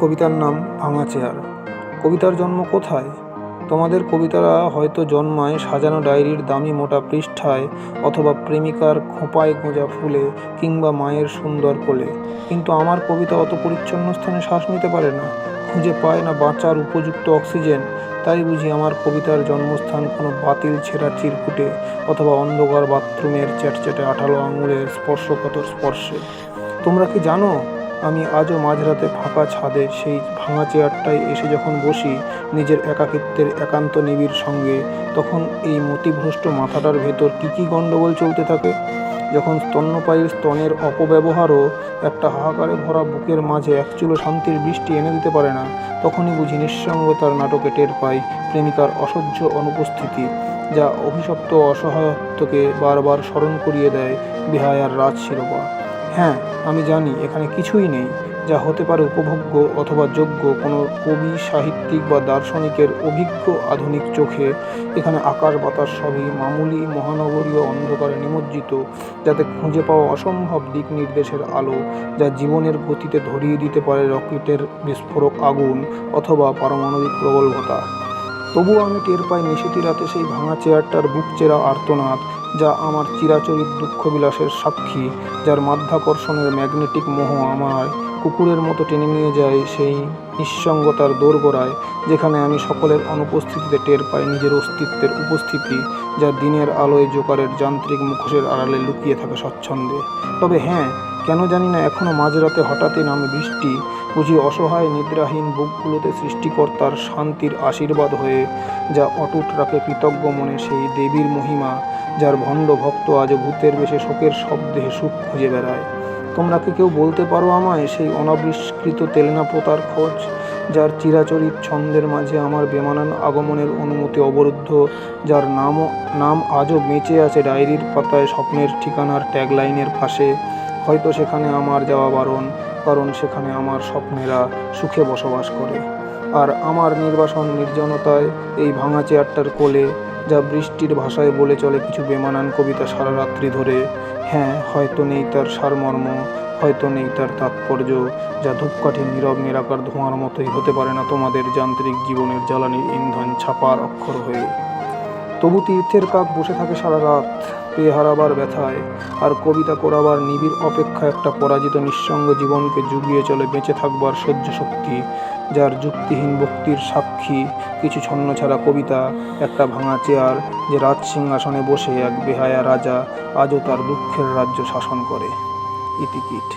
কবিতার নাম ভাঙা চেয়ার। কবিতার জন্ম কোথায়? তোমাদের কবিতারা হয়তো জন্মায় সাজানো ডায়েরির দামি মোটা পৃষ্ঠায় অথবা প্রেমিকার খোঁপায় গোঁজা ফুলে কিংবা মায়ের সুন্দর কোলে। কিন্তু আমার কবিতা অত পরিচ্ছন্ন স্থানে শ্বাস নিতে পারে না, খুঁজে পায় না বাঁচার উপযুক্ত অক্সিজেন। তাই বুঝি আমার কবিতার জন্মস্থান কোনো বাতিল ছেঁড়া চিরকুটে অথবা অন্ধকার বাথরুমের চ্যাটচ্যাটে আঠালো আঙুলের স্পর্শকাতর স্পর্শে। তোমরা কি জানো আমি আজও মাঝরাতে ফাঁকা ছাদে সেই ভাঙা চেয়ারটায় এসে যখন বসি নিজের একাকিত্বের একান্ত নিবিড় সঙ্গে, তখন এই মতিভ্রষ্ট মাথাটার ভেতর কী কী গণ্ডগোল চলতে থাকে? যখন স্তন্যপায়ীর স্তনের অপব্যবহারও একটা হাহাকারে ভরা বুকের মাঝে একচুলো শান্তির বৃষ্টি এনে দিতে পারে না, তখনই বুঝি নিঃসঙ্গতার নাটকে টের পাই প্রেমিকার অসহ্য অনুপস্থিতি, যা অভিশপ্ত অসহায়ত্বকে বারবার স্মরণ করিয়ে দেয় বিহায়ার রাজ শিরোপা হ্যাঁ আমি জানি এখানে কিছুই নেই, যা হতে পারে উপভোগ্য অথবা যোগ্য কোনো কবি, সাহিত্যিক বা দার্শনিকের অভিজ্ঞ আধুনিক চোখে। এখানে আকাশ বাতাস সবই মামুলি, মহানগরীয় অন্ধকারে নিমজ্জিত, যাতে খুঁজে পাওয়া অসম্ভব দিক নির্দেশের আলো, যা জীবনের গতিতে ধরিয়ে দিতে পারে রকেটের বিস্ফোরক আগুন অথবা পারমাণবিক প্রবলভতা তবুও আমি টের পাই নিশিতি রাতে সেই ভাঙা চেয়ারটার বুক চেরা আর্তনাদ যা আমার চিরাচরিত দুঃখ বিলাসের সাক্ষী, যার মাধ্যাকর্ষণের ম্যাগনেটিক মোহ আমায় কুকুরের মতো টেনে নিয়ে যায় সেই নিঃসঙ্গতার দোরগোড়ায়, যেখানে আমি সকলের অনুপস্থিতিতে টের পাই নিজের অস্তিত্বের উপস্থিতি, যা দিনের আলোয় জোকারের যান্ত্রিক মুখোশের আড়ালে লুকিয়ে থাকে স্বচ্ছন্দে। তবে হ্যাঁ কেন জানি না এখনও মাঝরাতে হঠাৎই নামে বৃষ্টি বুঝি অসহায় নিদ্রাহীন বুকগুলোতে সৃষ্টিকর্তার শান্তির আশীর্বাদ হয়ে যা অটুট রাখে কৃতজ্ঞ মনে সেই দেবীর মহিমা, যার ভণ্ড ভক্ত আজ ভূতের বেশে শোকের শব্দে সুখ খুঁজে বেড়ায়। তোমরা কি কেউ বলতে পারো আমায় সেই অনাবিষ্কৃত তেলেনা পোতার খোঁজ, যার চিরাচরিত ছন্দের মাঝে আমার বেমানান আগমনের অনুমতি অবরুদ্ধ, যার নামও, নাম আজও বেঁচে আছে ডায়েরির পাতায় স্বপ্নের ঠিকানার ট্যাগলাইনের পাশে? হয়তো সেখানে আমার যাওয়া বারণ কারণ সেখানে আমার স্বপ্নেরা সুখে বসবাস করে। আর আমার নির্বাসন নির্জনতায় এই ভাঙা চেয়ারটার কোলে যা বৃষ্টির ভাষায় বলে চলে কিছু বেমানান কবিতা সারা রাত্রি ধরে হ্যাঁ হয়তো নেই তার সারমর্ম, হয়তো নেই তার তাৎপর্য, যা ধূপকাঠির নীরব নিরাকার ধোঁয়ার মতোই হতে পারে না তোমাদের যান্ত্রিক জীবনের জ্বালানির ইন্ধন ছাপার অক্ষর হয়ে। তবু তীর্থের কাপ বসে থাকে সারা রাত। পেয়ে হারাবার ব্যথায়, আর কবিতা করাবার নিবিড় অপেক্ষা একটা পরাজিত নিঃসঙ্গ জীবনকে জুগিয়ে চলে বেঁচে থাকবার সহ্য শক্তি যার যুক্তিহীন ভক্তির সাক্ষী, কিছু ছন্ন ছাড়া কবিতা, একটা ভাঙা চেয়ার যে রাজ সিংহাসনে বসে এক বেহায়া রাজা আজও তার দুঃখের রাজ্য শাসন করে। ইতিকিট